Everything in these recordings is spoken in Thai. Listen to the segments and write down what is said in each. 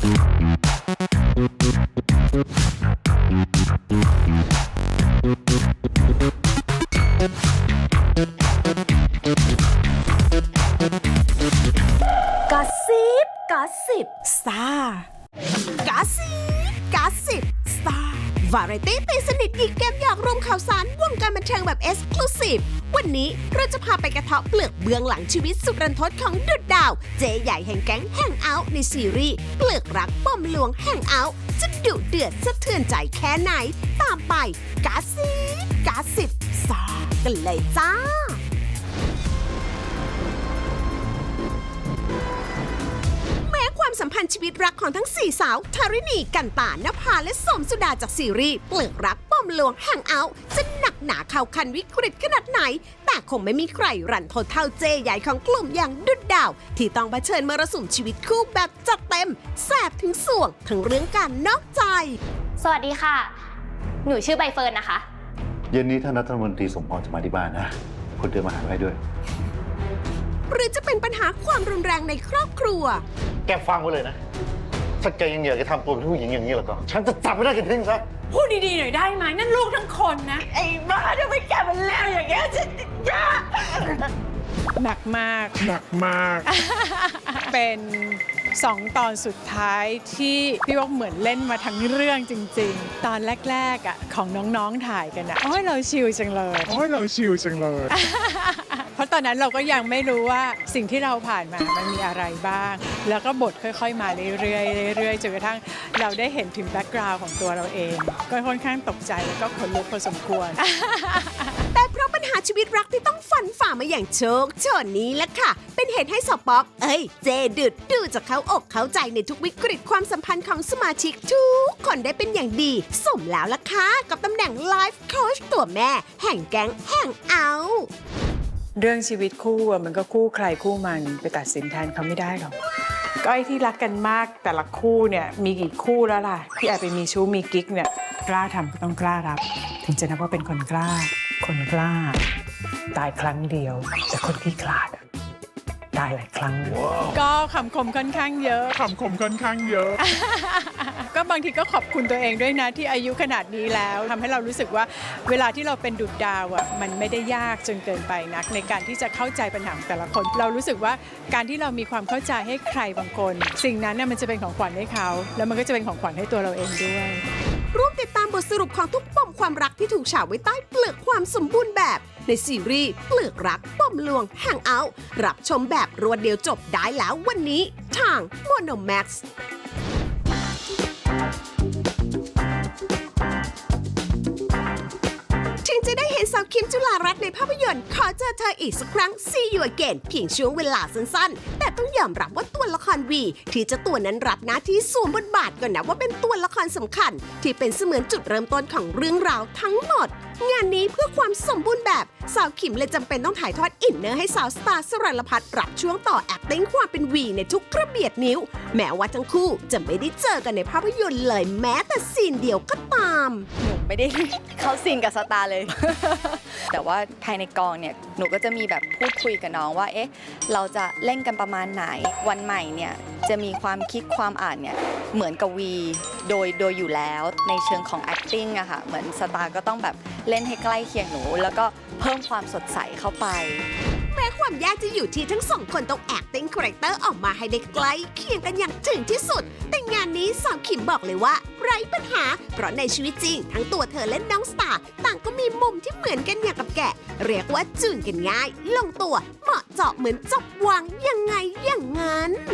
กอสซิบกอสซิบสตาร์กาซิบกาซิบสตาร์วาไรตี้ตีสนิทหยิกเกมอยากรวมข่าวสารวงการบันเทิงแบบเอ็กซ์คลูซีฟ วันนี้เราจะพาไปกระเทาะเปลือกเบื้องหลังชีวิตสุดรันทดของดุดดาว เจใหญ่แห่งแก๊งแห่งเอาท์ในซีรีส์เปลือกรักป้อมลวงแห่งเอาท์จะดุเดือดสะเทือนใจแค่ไหน ตามไปกาซิบกาซิบสากันเลยจ้าแม้ความสัมพันธ์ชีวิตรักของทั้งสี่สาวทาริณีกันตานภา และสมสุดาจากซีรีส์เปลือกรัก ป้อมลวงแห่งเอาท์จะหนักหนาเข้าคันวิกฤตขนาดไหน แต่คงไม่มีใครรันทดเท่าเจใหญ่ของกลุ่มอย่างดุดดาว ที่ต้องเผชิญมรสุมชีวิตคู่แบบจัดเต็ม แสบถึงส่วงทั้งเรื่องการนอกใจ สวัสดีค่ะ หนูชื่อใบเฟิร์นนะคะ เย็นนี้ท่านรัฐมนตรีสมพรจะมาที่บ้านนะคนเดินมาหาไว้ด้วย หรือจะเป็นปัญหาความรุนแรงในครอบครัว แกฟังไว้เลยนะ ถ้าแกยังอยากจะทำตัวเป็นผู้หญิงอย่างนี้แล้วก็ ฉันจะจับไม่ได้แกันทิ้งซะ พูดดีๆหน่อยได้ไหมนั่นลูกทั้งคนนะ ไอ้บ้าทำไมแกมันแล้วอย่างเงี้ยฉันยาหนักมาก หนักมาก เป็นสองตอนสุดท้ายที่พี่ว่าเหมือนเล่นมาทั้งเรื่องจริง ๆ ตอนแรกๆอะของน้องๆถ่ายกันอะโอ้ยเราชิลจังเลย โอ้ยเราชิลจังเลยเพ ราะตอนนั้นเราก็ยังไม่รู้ว่าสิ่งที่เราผ่านมามันมีอะไรบ้าง แล้วก็บทค่อยๆ มาเรื่อยๆเรื่อยๆจนกระทั่งเราได้เห็นถึงแบ็กกราวน์ของตัวเราเอง ก็ค่อนข้างตกใจแล้วก็ขนลุกพอสมควร แต่เพราะปัญหาชีวิตรักที่ต้องฟันฝ่ามาอย่างโชคโชนนี้แหละค่ะ เป็นเหตุให้สป๊อก เอ้ย เจดึดดูจากเขาอกเข้าใจในทุกวิกฤตความสัมพันธ์ของสมาชิกทุกคนได้เป็นอย่างดี สมแล้วล่ะค่ะกับตำแหน่งไลฟ์โค้ชตัวแม่ แห่งแก๊งแห่งเอา เรื่องชีวิตคู่อะมันก็คู่ใครคู่มันไปตัดสินแทนเขาไม่ได้หรอกก็ไอ้ที่รักกันมากแต่ละคู่เนี่ยมีกี่คู่แล้วล่ะที่แอบไปมีชู้มีกิ๊กเนี่ยกล้าทำก็ต้องกล้ารับ ถึงจะนับว่าเป็นคนกล้า คนกล้า ตายครั้งเดียว แต่คนที่ขลาดอะ ตายหลายครั้งก็คำคมค่อนข้างเยอะ คำคมค่อนข้างเยอะ ก็บางทีก็ขอบคุณตัวเองด้วยนะที่อายุขนาดนี้แล้วทำให้เรารู้สึกว่าเวลาที่เราเป็นดุดดาวอะมันไม่ได้ยากจนเกินไปนัก ในการที่จะเข้าใจปัญหาของแต่ละคน เรารู้สึกว่าการที่เรามีความเข้าใจให้ใครบางคน สิ่งนั้นเนี่ยมันจะเป็นของขวัญให้เขา แล้วมันก็จะเป็นของขวัญให้ตัวเราเองด้วย ร่วมติดตาม บทสรุปของทุกปมความรักที่ถูกฉาบไว้ใต้เปลือกความสมบูรณ์แบบ ในซีรีส์เปลือกรักปมลวงแห่งเอา รับชมแบบรวดเดียวจบได้แล้ววันนี้ ทาง Monomax คิมจุลารัตน์ในภาพยนตร์ ขอเจอเธออีกสักครั้ง See You Again เพียงช่วงเวลาสั้นๆ แต่ต้องยอมรับว่าตัวละครวี ที่จะตัวนั้นรับหน้าที่สวมบทบาทก่อนนะว่าเป็นตัวละครสำคัญ ที่เป็นเสมือนจุดเริ่มต้นของเรื่องราวทั้งหมด งานนี้เพื่อความสมบูรณ์แบบสาวขิมเลยจำเป็นต้องถ่ายทอดอินเนอร์ให้สาวสตาร์สรัลพัฒรับช่วงต่อ acting ความเป็นวีในทุกกระเบียดนิ้ว แม้ว่าทั้งคู่จะไม่ได้เจอกันในภาพยนตร์เลยแม้แต่ซีนเดียวก็ตาม หนูไม่ได้ เข้าซีนกับสตาร์เลย แต่ว่าภายในกองเนี่ย หนูก็จะมีแบบพูดคุยกับน้องว่า เอ๊ะ เราจะเล่นกันประมาณไหน วันใหม่เนี่ย จะมีความคิดความอ่านเนี่ย เหมือนกับวี โดย โดยอยู่แล้วในเชิงของ acting อะค่ะ เหมือนสตาร์ก็ต้องแบบเล่นให้ใกล้เคียงหนู แล้วก็เพิ่มความสดใสเข้าไป แม้ความยากจะอยู่ที่ทั้งสองคนต้อง acting character ออกมาให้ได้ใกล้เคียงกันอย่างถึงที่สุด แต่งานนี้สาวขิมบอกเลยว่า ไร้ปัญหา เพราะในชีวิตจริง ทั้งตัวเธอและน้องสตาร์ต่างก็มีมุมที่เหมือนกันอย่างกับแกะ เรียกว่าจูนกันง่าย ลงตัวเหมาะเจาะเหมือนจับวางยังไงอย่างนั้นไป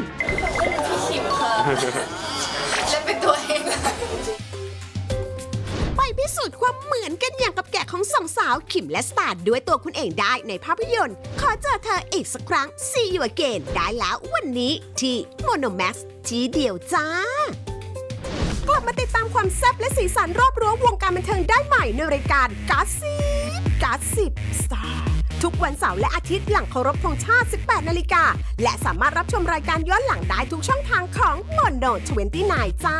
สาวขิมและสตาร์ด้วยตัวคุณเองได้ในภาพยนตร์ ขอเจอเธออีกสักครั้ง See you again ได้แล้ววันนี้ที่ Monomax ที่เดียวจ้ากลับมาติดตามความแซ่บและสีสันรอบรั้ววงการบันเทิงได้ใหม่ในรายการกาสิบกาสิบสตาร์ทุกวันเสาร์และอาทิตย์หลังเคารพธงชาติ 18 นาฬิกา และสามารถรับชมรายการย้อนหลังได้ทุกช่องทางของ Mono 29จ้า